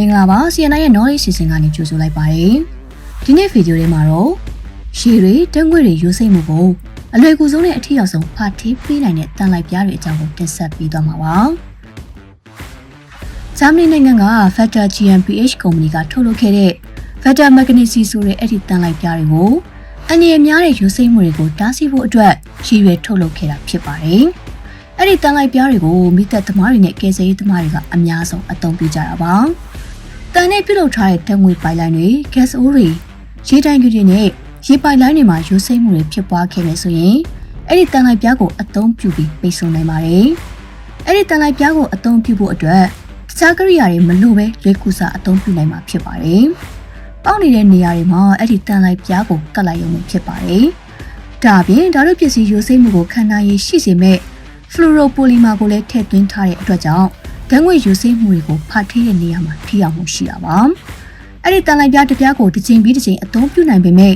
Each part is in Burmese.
မင်္ဂလာပါ CNI ရဲ့ knowledge season ကနေကြိုဆိုလိုက်ပါတယ်ဒီနေ့ဗီဒီယိုလေးမှာတော့ရှည်တွေတန်းငွေတွေရိုးစိတ်မှုကိုအလွယ်ကူဆုံးနဲ့အထီရောက်ဆုံးဖာထေးပေးနိုင်တဲ့တန်လိုက်ပြားတွေအကြောင်းကိုတင်ဆက်ပေးသွားမှာပါဂျာမနီနိုင်ငံက Factor GmbH ကုမ္ပဏီကထုတ်လုပ်ခဲ့တဲ့ Factor Magnesi ဆိုတဲ့အဲ့ဒီတန်လိုက်ပြားတွေကိုအငြင်းများတဲ့ရိုးစိတ်မှုတွေကိုတားဆီးဖို့အတွက်ရည်ရွယ်ထုတ်လုပ်ခဲ့တာဖြစ်ပါတယ်အဲ့ဒီတန်လိုက်ပြားတွေကိုမိသက်သမားတွေနဲ့ကယ်ဆယ်ရေးသမားတွေကအများဆုံးအသုံးပြုကြတာပါ။ တန်နဲ့ပြုလုပ်ထားတဲ့တံငွေပိုက်လိုင်းတွေ gas အိုးတွေရေတိုင်ကြီးတွေနဲ့ရေပိုက်လိုင်းတွေမှာရိုးစိမ့်မှုတွေဖြစ်ပွားခဲ့မယ်ဆိုရင်အဲ့ဒီတန်လိုက်ပြားကိုအသုံးပြုပြီးပိတ်ဆို့နိုင်ပါတယ်။အဲ့ဒီတန်လိုက်ပြားကိုအသုံးပြုဖို့အတွက်တခြားကိရိယာတွေမလိုပဲလွယ်ကူစွာအသုံးပြုနိုင်မှာဖြစ်ပါတယ်။ပေါက်နေတဲ့နေရာတွေမှာအဲ့ဒီတန်လိုက်ပြားကိုကတ်လိုက်ရုံနဲ့ဖြစ်ပါတယ်။ဒါအပြင်ဓာတ်ပစ္စည်းရိုးစိမ့်မှုကိုခံနိုင်ရရှိစေမဲ့ fluoropolymer ကိုလည်းထည့်သွင်းထားတဲ့အတွက်ကြောင့် ဓာတ်ငွေယူစိမ့်မှုတွေကိုဖာထေးတဲ့နေရာမှာထိရောက်မှုရှိတာပါ။အဲ့ဒီတန်လိုက်ပြားတစ်ပြားကိုတစ်ချိန်ပြီးတစ်ချိန်အသုံးပြုနိုင်ပေမဲ့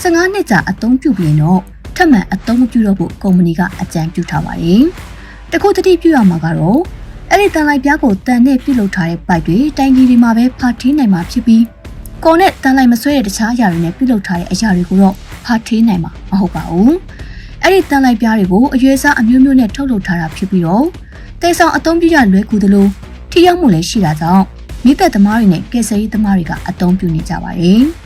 15နှစ်ကြာအသုံးပြုပြီးရင်တော့ထပ်မံအသုံးမပြုတော့ဖို့ကုမ္ပဏီကအကြံပြုထားပါတယ်။တခုတတိပြုရမှာကတော့အဲ့ဒီတန်လိုက်ပြားကိုတန်နဲ့ပြုတ်လုပ်ထားတဲ့ပိုက်တွေတိုင်ကြီးတွေမှာပဲဖာထေးနိုင်မှာဖြစ်ပြီးကော်နဲ့တန်လိုက်မဆွဲတဲ့တခြားအရာတွေနဲ့ပြုတ်လုပ်ထားတဲ့အရာတွေကိုတော့ဖာထေးနိုင်မှာမဟုတ်ပါဘူး။ အဲ့ဒီတန်လိုက်ပြားတွေကိုအရွယ်စားအမျိုးမျိုးနဲ့ထုတ်လုပ်ထားတာဖြစ်ပြီးတော့တေဆောင်အသုံးပြုရလွယ်ကူသလိုထိရောက်မှုလည်းရှိတာကြောင့်မိသက်သမားတွေနဲ့ကယ်ဆယ်ရေးသမားတွေကအသုံးပြုနေကြပါတယ်။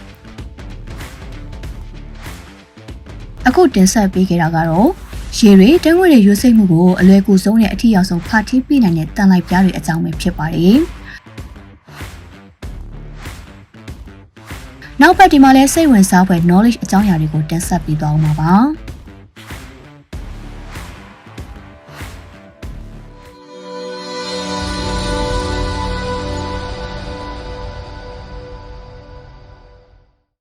အခုတင်ဆက်ပေးခဲ့တာကတော့ရေတွေတန်းငွေတွေရွေးစိတ်မှုကိုအလွယ်ကူဆုံးနဲ့အထီရောက်ဆုံးဖာတီးပြနိုင်တဲ့တန်လိုက်ပြားတွေအကြောင်းပဲဖြစ်ပါတယ်။နောက်ပတ်ဒီမှာလဲစိတ်ဝင်စားဖွယ် knowledge အကြောင်းအရာတွေကိုတင်ဆက်ပေးသွားအောင်ပါ။